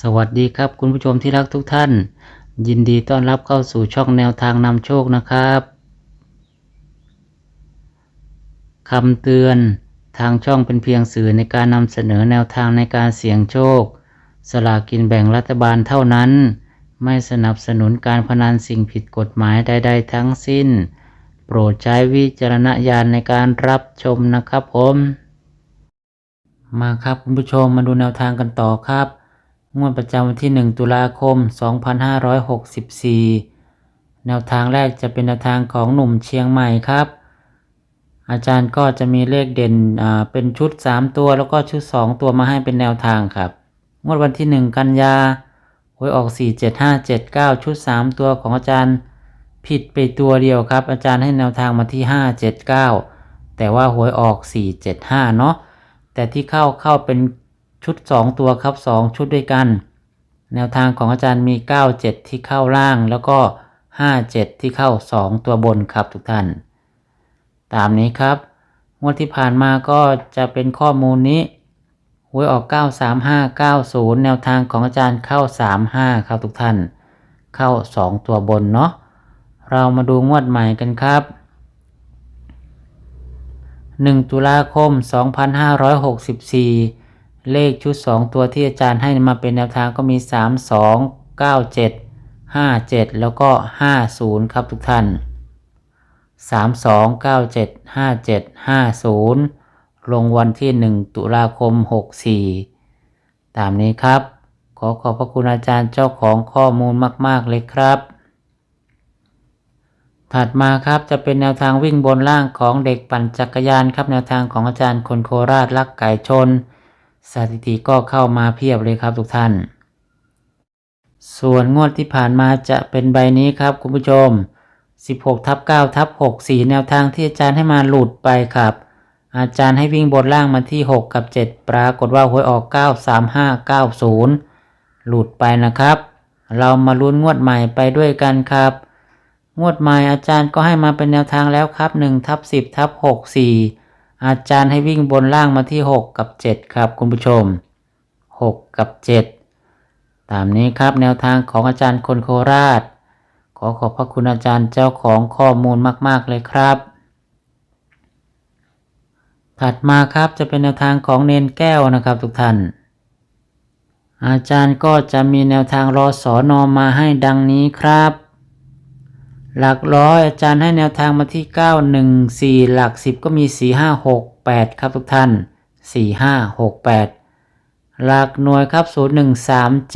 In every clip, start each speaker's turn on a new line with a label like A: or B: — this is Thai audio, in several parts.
A: สวัสดีครับคุณผู้ชมที่รักทุกท่าน ยินดีต้อนรับเข้าสู่ช่องแนวทางนำโชคนะครับคำเตือนทางช่องเป็นเพียงสื่อในการนำเสนอแนวทางในการเสี่ยงโชค สลากกินแบ่งรัฐบาลเท่านั้น ไม่สนับสนุนการพนันสิ่งผิดกฎหมายใด ๆ ทั้งสิ้น โปรดใช้วิจารณญาณในการรับชมนะครับผม มาครับคุณผู้ชมมาดูแนวทางกันต่อครับ งวดประจำวันที่ 1 ตุลาคม 2564 แนวทางแรกจะเป็นแนวทางของหนุ่มเชียงใหม่ครับ อาจารย์ก็จะมีเลขเด่นเป็นชุด 3 ตัวแล้วก็ชุด 2 ตัวมาให้เป็นแนวทางครับ งวดวันที่ 1 กันยาหวยออก 47579 ชุด 3 ตัวของอาจารย์ผิดไปตัวเดียวครับ อาจารย์ให้แนวทางมาที่ 579 แต่ว่าหวยออก 475 เนาะแต่ที่เข้าเข้าเป็น ชุด 2 ตัวครับ 2 ชุดด้วยกัน แนวทางของอาจารย์มี 97 ที่เข้าล่างแล้วก็ 57 ที่เข้า 2 ตัวบนครับทุกท่าน ตามนี้ครับงวดที่ผ่านมาก็จะเป็นข้อมูลนี้หวยออก 93590 แนวทางของอาจารย์เข้า 35 ครับทุกท่าน เข้า 2 ตัวบนเนาะเรามาดูงวดใหม่กันครับ 1 ตุลาคม 2564 เลขชุด 2 ตัวที่อาจารย์ให้มาเป็นแนวทางก็มี 3 2 9 7 5 7 แล้วก็ 50 ครับทุกท่าน 3 2 9 7 5 7 5 0 ลงวันที่ 1 ตุลาคม 64 ตามนี้ครับ ขอขอบพระคุณอาจารย์เจ้าของข้อมูลมาก ๆ เลยครับ ถัดมาครับจะเป็นแนวทางวิ่งบนล่างของเด็กปั่นจักรยานครับแนวทางของอาจารย์คนโคราชรักไก่ชน สถิติก็เข้ามาเพียบเลยครับทุกท่าน ส่วนงวดที่ผ่านมาจะเป็นใบนี้ครับคุณผู้ชม 16ทับ9ทับ6 4 แนวทางที่อาจารย์ให้มาหลุดไปครับ อาจารย์ให้วิ่งบนล่างมาที่ 6 กับ 7 ปรากฏว่าหวยออก 93590 หลุดไปนะครับ เรามาลุ้นงวดใหม่ไปด้วยกันครับ งวดใหม่อาจารย์ก็ให้มาเป็นแนวทางแล้วครับ1ทับ10ทับ6 4 อาจารย์ให้วิ่งบนล่างมาที่ 6 กับ 7 ครับคุณผู้ชม 6 กับ 7 ตามนี้ครับแนวทางของอาจารย์คนโคราช ขอขอบพระคุณอาจารย์เจ้าของข้อมูลมาก ๆ เลยครับ ถัดมาครับจะเป็นแนวทางของเนนแก้วนะครับทุกท่าน อาจารย์ก็จะมีแนวทางรอสอนอมาให้ดังนี้ครับ หลักร้อยอาจารย์ให้แนวทางมาที่ 9 1 4 หลัก 10 ก็มี 4 5 6 8 ครับทุกท่าน 4 5 6 8 หลักหน่วยครับ 0 1 3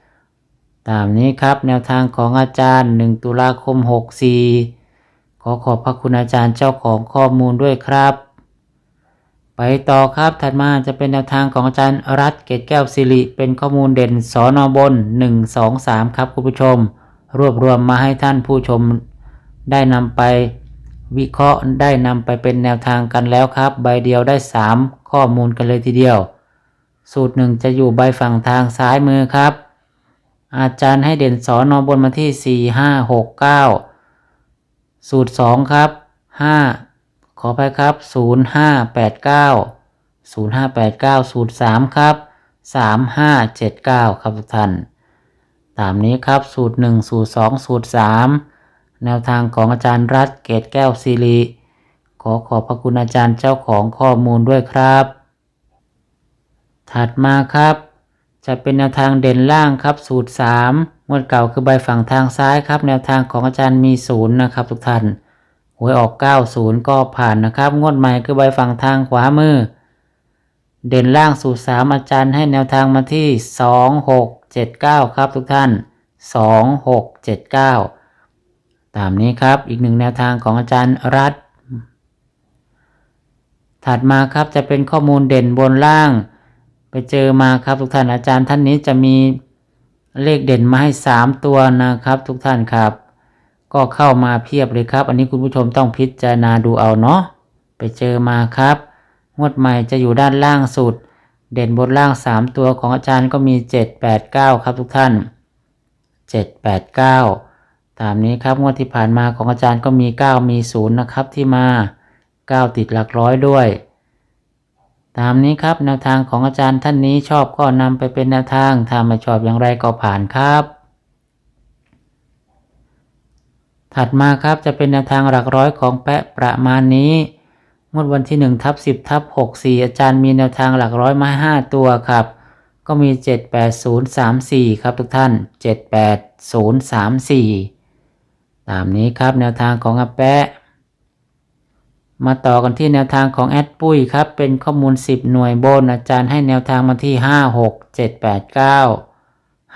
A: 7 ตามนี้ครับแนวทางของอาจารย์ 1 ตุลาคม 64 ขอขอบพระคุณอาจารย์เจ้าของข้อมูลด้วยครับ ไปต่อครับถัดมาจะเป็นแนวทางของอาจารย์รัฐเกตแก้วสิริเป็นข้อมูลเด่นสอนอบน 1 2 3 ครับคุณผู้ชม รวบรวมมาให้ท่านผู้ชมได้นำไปวิเคราะห์ได้นำไปเป็นแนวทางกันแล้วครับ ใบเดียวได้ 3 ข้อมูลกันเลยทีเดียว สูตรหนึ่งจะอยู่ใบฝั่งทางซ้ายมือครับ อาจารย์ให้เด่นสอนอบนมาที่ 4 5 6 9 สูตร 2 ครับ 5 ขอไปครับ 0 5 8 9 0 5 8 9 สูตร 3 ครับ 3 5 7 9 ครับทุกท่าน ตามนี้ครับสูตร 1 สูตร 2 สูตร 3 แนวทางของอาจารย์รัฐเกตแก้วศิริขอขอบพระคุณอาจารย์เจ้าของข้อมูลด้วยครับ ถัดมาครับ จะเป็นแนวทางเด่นล่างครับ สูตร 3 งวดเก่าคือใบฝั่งทางซ้ายครับ แนวทางของอาจารย์มีศูนย์นะครับ ทุกท่านหวยออก 90 ก็ผ่านนะครับ งวดใหม่คือใบฝั่งทางขวามือ เด่นล่างสูตร3อาจารย์ให้แนวทางมาที่2 6 7 9ครับทุกท่าน2 6 7 9ตามนี้ครับอีกหนึ่งแนวทางของอาจารย์รัฐ ถัดมาครับจะเป็นข้อมูลเด่นบนล่าง ไปเจอมาครับทุกท่านอาจารย์ท่านนี้จะมีเลขเด่นมาให้ 3 ตัวนะครับทุกท่านครับ ก็เข้ามาเพียบเลยครับ อันนี้คุณผู้ชมต้องพิจารณาดูเอาเนาะไปเจอมาครับ งวดใหม่จะอยู่ด้านล่างสุด เด่นบนล่าง 3 ตัวของอาจารย์ก็มี 7 8 9 ครับทุกท่าน 7 8 9 ตามนี้ครับงวดที่ผ่านมาของอาจารย์ก็มี 9 มี 0 นะครับที่มา 9 ติดหลักร้อยด้วย ตามนี้ครับแนวทางของอาจารย์ท่านนี้ชอบก็นำไปเป็นแนวทางถ้าไม่ชอบอย่างไรก็ผ่านครับถัดมาครับจะเป็นแนวทางหลักร้อยของแปะประมาณนี้ วดวันที่1ทับ10ทับ64 อาจารย์มีแนวทางหลักร้อยมาให้5ตัวครับ ก็มี 78034 ครับทุกท่าน 78034 ตามนี้ครับแนวทางของอาแปะ มาต่อกันที่แนวทางของแอดปุ้ยครับ เป็นข้อมูล 10 หน่วยบน อาจารย์ให้แนวทางมาที่ 5 6 7 8 9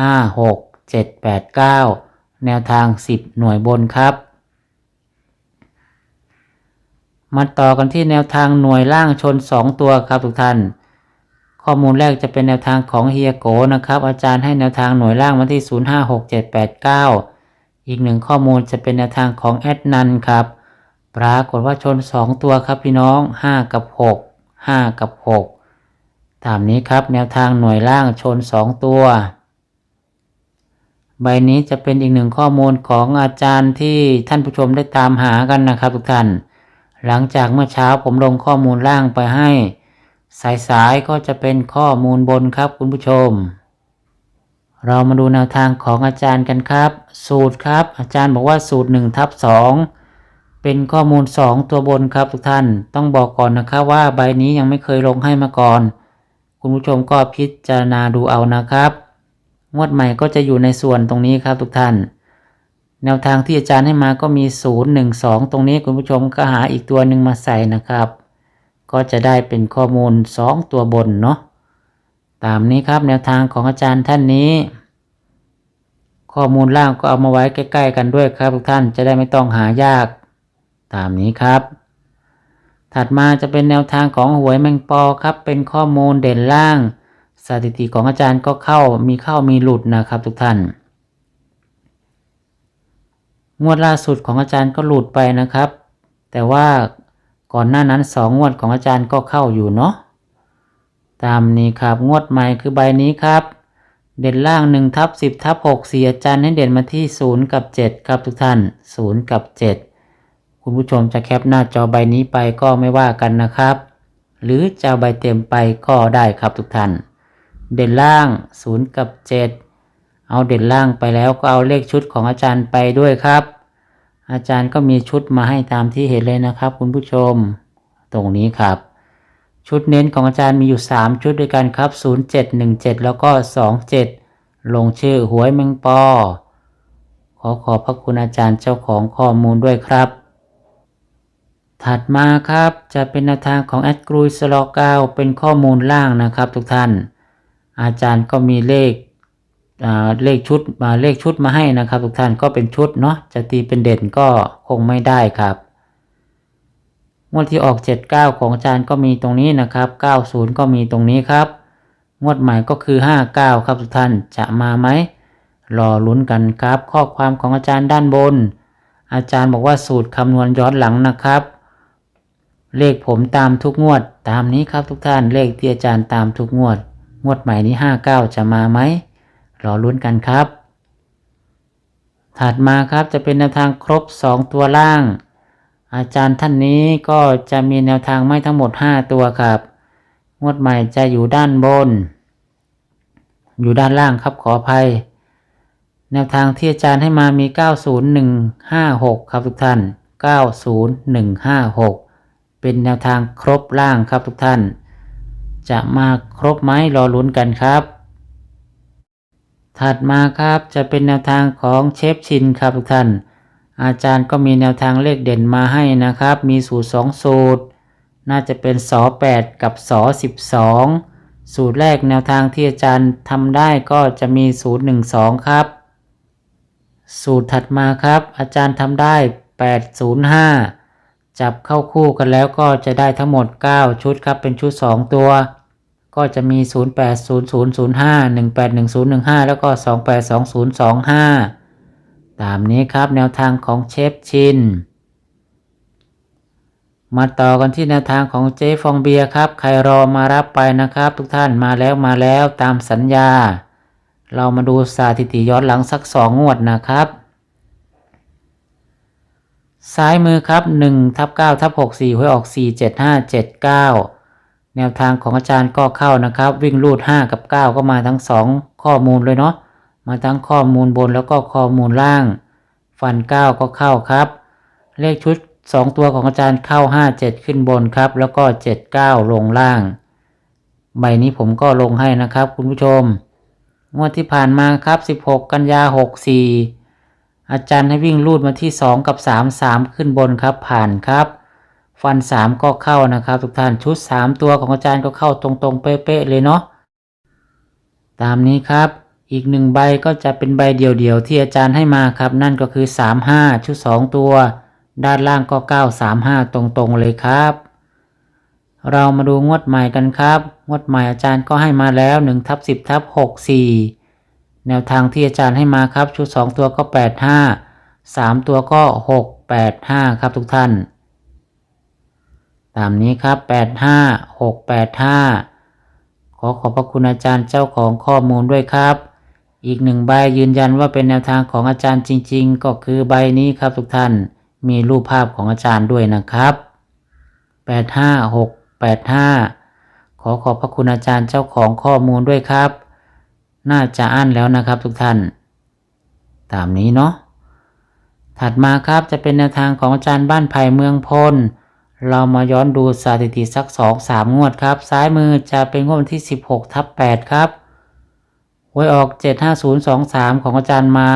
A: 5 6 7 8 9 แนวทาง 10 หน่วยบนครับ มาต่อกันที่แนวทางหน่วยล่างชน 2 ตัวครับทุกท่าน ข้อมูลแรกจะเป็นแนวทางของเฮียโกนะครับ อาจารย์ให้แนวทางหน่วยล่างมาที่ 056789 อีกหนึ่งข้อมูลจะเป็นแนวทางของแอดนันครับ ปรากฏว่าชน 2 ตัวครับพี่น้อง 5 กับ 6 5 กับ 6 ตามนี้ครับแนวทางหน่วยล่างชน 2 ตัว ใบนี้จะเป็นอีกหนึ่งข้อมูลของอาจารย์ที่ท่านผู้ชมได้ตามหากันนะครับทุกท่าน หลังจากเมื่อเช้าผมลงข้อมูลล่างไปให้ สายๆก็จะเป็นข้อมูลบนครับคุณผู้ชม เรามาดูแนวทางของอาจารย์กันครับ สูตรครับ อาจารย์บอกว่าสูตร1ทับ2เป็นข้อมูล 2 ตัวบนครับทุกท่านต้องบอกก่อนนะครับว่าใบนี้ยังไม่เคยลงให้มาก่อน คุณผู้ชมก็พิจารณาดูเอานะครับ งวดใหม่ก็จะอยู่ในส่วนตรงนี้ครับทุกท่าน แนวทางที่อาจารย์ให้มาก็มี 0 1 2 ตรงนี้คุณผู้ชมก็หาอีกตัวหนึ่งมาใส่นะครับ ก็จะได้เป็นข้อมูล 2 ตัวบนเนาะตามนี้ครับแนวทางของอาจารย์ท่านนี้ ข้อมูลล่างก็เอามาไว้ใกล้ ๆ กันด้วยครับทุกท่านจะได้ไม่ต้องหายาก ตามนี้ครับ ถัดมาจะเป็นแนวทางของหวยแมงปอครับ เป็นข้อมูลเด่นล่าง สถิติของอาจารย์ก็เข้ามีเข้ามีหลุดนะครับทุกท่าน งวดล่าสุดของอาจารย์ก็หลุดไปนะครับ แต่ว่าก่อนหน้านั้นสองงวดของอาจารย์ก็เข้าอยู่เนาะตามนี้ครับงวดใหม่คือใบนี้ครับ เด่นล่าง1ทับ10ทับ6สี่อาจารย์ให้เด่นมาที่ 0 กับ 7 ครับทุกท่าน 0 กับ 7 คุณผู้ชมจะแคปหน้าจอใบนี้ไปก็ไม่ว่ากันนะครับ หรือจะใบเต็มไปก็ได้ครับทุกท่าน เด่นล่าง 0 กับ 7 เอาเด่นล่างไปแล้วก็เอาเลขชุดของอาจารย์ไปด้วยครับ อาจารย์ก็มีชุดมาให้ตามที่เห็นเลยนะครับ คุณผู้ชม ตรงนี้ครับ ชุดเน้นของอาจารย์มีอยู่ 3 ชุดด้วยกันครับ 0717 แล้วก็ 27 ลงชื่อหวยแมงปอ ขอขอบพระคุณอาจารย์เจ้าของข้อมูลด้วยครับถัดมาครับจะเป็นแนวทางของแอดกรุยสโลกาวเป็นข้อมูลล่างนะครับทุกท่าน อาจารย์ก็มีเลข เลขชุดมาเลขชุดมาให้นะครับ ทุกท่านก็เป็นชุดเนาะจะตีเป็นเด่นก็คงไม่ได้ครับงวดที่ออก 79 ของอาจารย์ก็มีตรงนี้นะครับ 90 ก็มีตรงนี้ครับ งวดใหม่ก็คือ 59 ครับทุกท่านจะมาไหมรอลุ้นกันครับ ข้อความของอาจารย์ด้านบน อาจารย์บอกว่าสูตรคำนวณย้อนหลังนะครับ เลขผมตามทุกงวดตามนี้ครับทุกท่านเลขที่อาจารย์ตามทุกงวด งวดใหม่นี้ 59 จะมาไหม รอลุ้นกันครับ ถัดมาครับจะเป็นแนวทางครบ 2 ตัวล่าง อาจารย์ท่านนี้ก็จะมีแนวทางไม่ทั้งหมด 5 ตัวครับ งวดใหม่จะอยู่ด้านบน อยู่ด้านล่างครับขออภัย แนวทางที่อาจารย์ให้มามี 90156 ครับทุกท่าน 90156เป็นแนวทางครบล่างครับทุกท่าน จะมาครบไหมรอลุ้นกันครับ ถัดมาครับจะเป็นแนวทางของเชฟชินครับทุกท่าน อาจารย์ก็มีแนวทางเลขเด่นมาให้นะครับ มีสูตร 2 สูตร น่าจะเป็นสอ8กับสอ12 สูตรแรกแนวทางที่อาจารย์ทำได้ก็จะมีสูตร1 2 ครับ สูตรถัดมาครับ อาจารย์ทำได้ 805 จับเข้าคู่กันแล้วก็จะได้ทั้งหมด 9 ชุดครับเป็นชุด 2 ตัว ก็จะมี 080005 181015 แล้วก็ 282025 ตามนี้ครับแนวทางของเชฟชิน มาต่อกันที่แนวทางของเจฟองเบียครับ ใครรอมารับไปนะครับ ทุกท่านมาแล้วมาแล้วตามสัญญา เรามาดูสถิติย้อนหลังสักสองงวดนะครับซ้ายมือครับ1ทับ9ทับ6 4หวยออก 4 7 5 7 9 แนวทางของอาจารย์ก็เข้านะครับ วิ่งรูด 5 กับ 9 ก็มาทั้ง 2 ข้อมูลเลยเนาะมาทั้งข้อมูลบนแล้วก็ข้อมูลล่าง ฟัน 9 ก็เข้าครับ เลขชุด 2 ตัวของอาจารย์เข้า 5 7 ขึ้นบนครับ แล้วก็ 7 9 ลงล่าง ใบนี้ผมก็ลงให้นะครับ คุณผู้ชม งวดที่ผ่านมาครับ 16 กันยา 64 อาจารย์ให้วิ่งรูดมาที่ 2 กับ 3 3 ขึ้นบนครับผ่านครับ ฟัน3ก็เข้านะครับ ทุกท่านชุด3ตัวของอาจารย์ก็เข้าตรงๆเป๊ะๆเลยเนาะตามนี้ครับอีกหนึ่งใบก็จะเป็นใบเดี่ยวๆที่อาจารย์ให้มาครับ นั่นก็คือ 35 ชุด 2 ตัว ด้านล่างก็ 935 ตรงๆเลยครับ เรามาดูงวดใหม่กันครับ งวดใหม่อาจารย์ก็ให้มาแล้ว1ทับ10ทับ64 แนวทางที่อาจารย์ให้มาครับ ชุด 2 ตัวก็ 85 3 ตัวก็ 685 ครับทุกท่านามนี้ครับ 85 685 ขอขอบพระคุณอาจารย์เจ้าของข้อมูลด้วยครับ อีกหนึ่งใบยืนยันว่าเป็นแนวทางของอาจารย์จริง ๆ ก็คือใบนี้ครับทุกท่าน มีรูปภาพของอาจารย์ด้วยนะครับ 85685 ขอขอบพระคุณอาจารย์เจ้าของข้อมูลด้วยครับ น่าจะอั้นแล้วนะครับทุกท่าน ตามนี้เนาะ ถัดมาครับจะเป็นแนวทางของอาจารย์บ้านไผ่เมืองพล เรามาย้อนดูสถิติสักสองสามงวดครับ ซ้ายมือจะเป็นงวดวันที่ 16ทับ8ครับหวยออก 75023 ของอาจารย์มา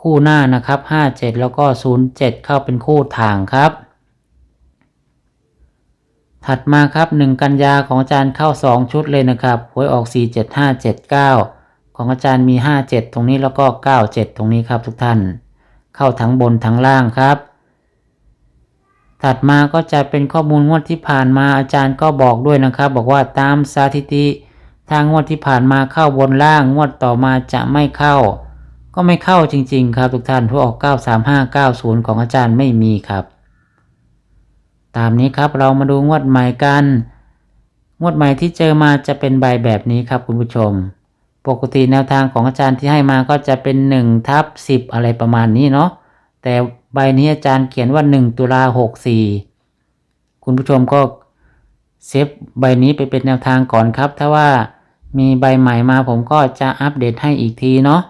A: คู่หน้านะครับ 57 แล้วก็ 07 เข้าเป็นคู่ทางครับ ถัดมาครับ 1 กันยาของอาจารย์เข้า 2 ชุดเลยนะครับหวยออก 47579 ของอาจารย์มี 57 ตรงนี้แล้วก็ 97 ตรงนี้ครับทุกท่าน เข้าทั้งบนทั้งล่างครับ ถัดมาก็จะเป็นข้อมูลงวดที่ผ่านมาอาจารย์ก็บอกด้วยนะครับ บอกว่าตามสถิติทางงวดที่ผ่านมาเข้าบนล่างงวดต่อมาจะไม่เข้า ก็ไม่เข้าจริง ๆ ครับทุกท่านทั่วออก 93590 ของอาจารย์ไม่มีครับ ตามนี้ครับเรามาดูงวดใหม่กันงวดใหม่ที่เจอมาจะเป็นใบแบบนี้ครับคุณผู้ชม ปกติแนวทางของอาจารย์ที่ให้มาก็จะเป็น1ทับ10 อะไรประมาณนี้เนาะแต่ บนี้อาจารย์เขียนว่า 1 ตุลา64 คุณผู้ชมก็เซฟใบนี้ไปเป็นแนวทางก่อนครับ ถ้าว่ามีใบใหม่มาผมก็จะอัปเดตให้อีกทีเนาะ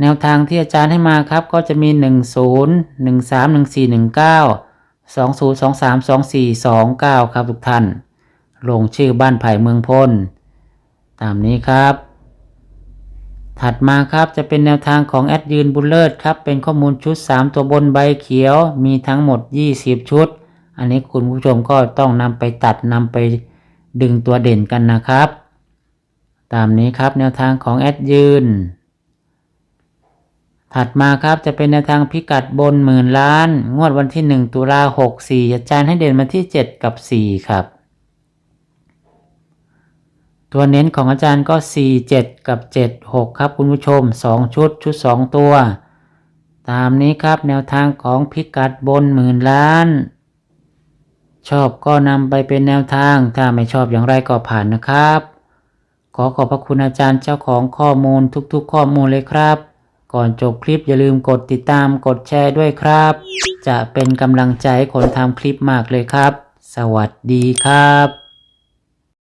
A: แนวทางที่อาจารย์ให้มาครับก็จะมี 1 0 1 3 1 4 1 9 2 0 2 3 2 4 2 9 ครับทุกท่าน ลงชื่อบ้านไผ่เมืองพลตามนี้ครับ ถัดมาครับจะเป็นแนวทางของแอดยืนบุญเลิศครับเป็นข้อมูลชุด 3 ตัวบนใบเขียวมีทั้งหมด 20 ชุด อันนี้คุณผู้ชมก็ต้องนำไปตัดนำไปดึงตัวเด่นกันนะครับ ตามนี้ครับแนวทางของแอดยืน ถัดมาครับจะเป็นแนวทางพิกัดบนหมื่นล้าน งวดวันที่ 1 ตุลา64อาจารย์ให้เด่นมาที่ 7 กับ 4 ครับ ตัวเน้นของอาจารย์ก็ 4 7 กับ 7 6 ครับคุณผู้ชม 2 ชุดชุด 2 ตัว ตามนี้ครับแนวทางของพิกัดบนหมื่นล้าน ชอบก็นำไปเป็นแนวทาง ถ้าไม่ชอบอย่างไรก็ผ่านนะครับ ขอขอบพระคุณอาจารย์เจ้าของข้อมูลทุกๆ ข้อมูลเลยครับ ก่อนจบคลิปอย่าลืมกดติดตามกดแชร์ด้วยครับ จะเป็นกำลังใจให้คนทำคลิปมากเลยครับ สวัสดีครับ